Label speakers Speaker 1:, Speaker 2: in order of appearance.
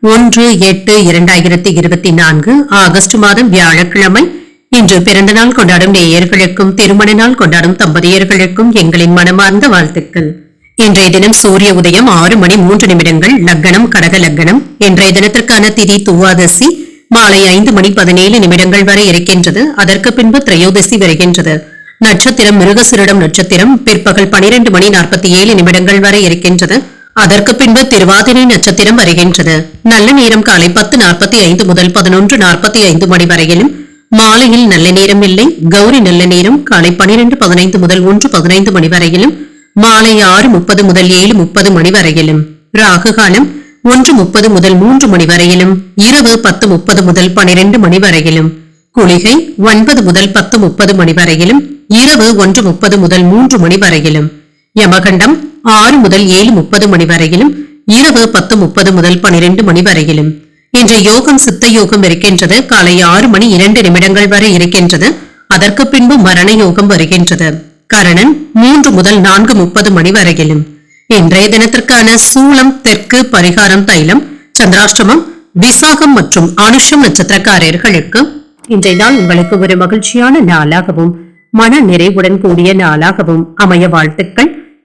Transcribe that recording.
Speaker 1: ஒன்று எட்டு இரண்டாயிரத்தி இருபத்தி நான்கு ஆகஸ்ட் மாதம் வியாழக்கிழமை. இன்று பிறந்த நாள் கொண்டாடும் நேயர்களுக்கும் திருமண நாள் கொண்டாடும் தம்பதியர்களுக்கும் எங்களின் மனமார்ந்த வாழ்த்துக்கள். இன்றைய தினம் சூரிய உதயம் ஆறு மணி மூன்று நிமிடங்கள் லக்னம் கடக லக்னம். இன்றைய தினத்திற்கான திதி துவாதசி. மாலை ஐந்து மணி பதினேழு நிமிடங்கள் வரை இருக்கின்றது. அதற்கு பின்பு திரையோதசி வருகின்றது. நட்சத்திரம் மிருகசிரிடம் நட்சத்திரம். பிற்பகல் பனிரெண்டு மணி நாற்பத்தி ஏழு நிமிடங்கள் வரை இருக்கின்றது. அதற்கு பின்பு திருவாதிரை நட்சத்திரம் வருகின்றது. நல்ல நேரம் காலை பத்து நாற்பத்தி ஐந்து முதல் பதினொன்று நாற்பத்தி ஐந்து மணி வரையிலும் மாலையில் நல்ல நேரம் இல்லை கௌரி நல்ல நேரம் காலை பனிரெண்டு பதினைந்து முதல் ஒன்று பதினைந்து மணி வரையிலும் மாலை ஆறு முப்பது முதல் ஏழு முப்பது மணி வரையிலும் ராகு காலம் ஒன்று முப்பது முதல் மூன்று மணி வரையிலும் இரவு பத்து முப்பது முதல் பனிரெண்டு மணி வரையிலும் குளிகை ஒன்பது முதல் பத்து முப்பது மணி வரையிலும் இரவு ஒன்று முப்பது முதல் மூன்று மணி வரையிலும் யமகண்டம் ஆறு முதல் ஏழு முப்பது மணி வரையிலும் இரவு பத்து முப்பது முதல் பனிரெண்டு மணி வரையிலும். இன்று யோகம் சித்த யோகம் இருக்கின்றது. காலை ஆறு மணி இரண்டு நிமிடங்கள் வரை இருக்கின்றது. அதற்கு பின்பு மரண யோகம் வருகின்றது. கரணன் மூன்று முதல் நான்கு முப்பது மணி வரையிலும். இன்றைய தினத்திற்கான சூளம் தெற்கு பரிகாரம் தைலம் சந்திராஷ்டமம் விசாகம் மற்றும் அனுஷம் நட்சத்திரக்காரர்களுக்கு இன்றைய நாள் உங்களுக்கு ஒரு மகிழ்ச்சியான நாளாகவும் மன நிறைவுடன் கூடிய நாளாகவும் அமைய வாழ்த்துக்கள்.